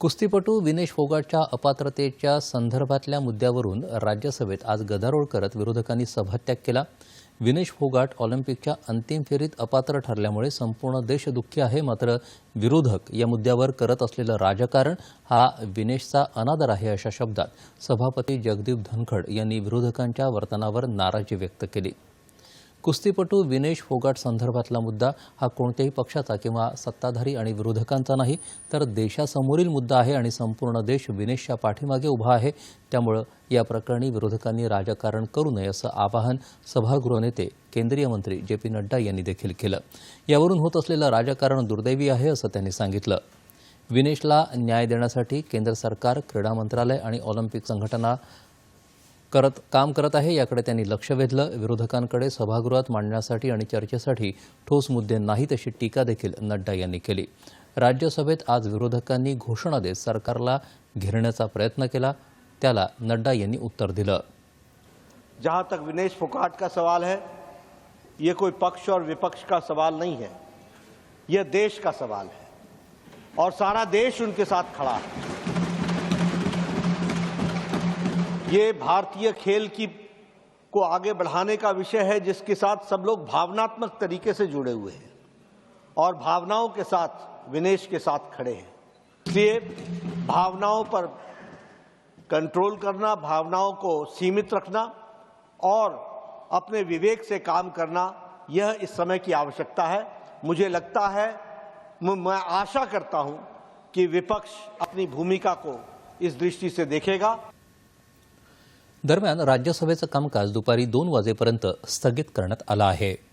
कुस्तीपटू विनेश फोगाटच्या अपात्रतेच्या संदर्भातल्या मुद्द्यावरून राज्यसभेत आज गदारोळ करत विरोधकांनी सभात्याग केला. विनेश फोगाट ऑलिम्पिकच्या अंतिम फेरीत अपात्र ठरल्यामुळे संपूर्ण देश दुःखी आहे. मात्र विरोधक या मुद्द्यावर करत असलेलं राजकारण हा विनेशचा अनादर आहे अशा शब्दात सभापती जगदीप धनखड यांनी विरोधकांच्या वर्तनावर नाराजी व्यक्त केली. कुस्तीपटू विनेश फोगाट संदर्भातला मुद्दा हा कोणत्याही पक्षाचा किंवा सत्ताधारी आणि विरोधकांचा नाही तर देशासमोरील मुद्दा आहे आणि संपूर्ण देश विनेशच्या पाठीमागे उभा आहे. त्यामुळं या प्रकरणी विरोधकांनी राजकारण करू नये असं आवाहन सभागृह नेते केंद्रीय मंत्री जे पी नड्डा यांनी देखील केलं. यावरून होत असलेलं राजकारण दुर्दैवी आहे असं त्यांनी सांगितलं. विनेशला न्याय देण्यासाठी केंद्र सरकार क्रीडा मंत्रालय आणि ऑलिम्पिक संघटना करत, काम करत आहे, याकडे त्यांनी लक्ष वेधलं. विरोधकांकडे सभागृहात मांडण्यासाठी आणि चर्चेसाठी ठोस मुद्दे नाहीत अशी टीका देखील नड्डा यांनी केली. राज्यसभेत आज विरोधकांनी घोषणा देत सरकारला घेरण्याचा प्रयत्न केला. त्याला नड्डा यांनी उत्तर दिलं. जहाँ तक विनेश फोकाट का सवाल है, ये कोई पक्ष और विपक्ष का सवाल नहीं है। यह देश का सवाल है। और सारा देश उनके साथ खड़ा है। ये भारतीय खेल की, को आगे बढ़ाने का विषय है, जिसके साथ सब लोग भावनात्मक तरीके से जुड़े हुए हैं और भावनाओं के साथ, विनेश के साथ खड़े हैं। इसलिए भावनाओं पर कंट्रोल करना, भावनाओं को सीमित रखना और अपने विवेक से काम करना, यह इस समय की आवश्यकता है। मुझे लगता है, मैं आशा करता हूँ कि विपक्ष अपनी भूमिका को इस दृष्टि से देखेगा। दरम्यान राज्यसभेचं कामकाज दुपारी दोन वाजेपर्यंत स्थगित करण्यात आलं आहे.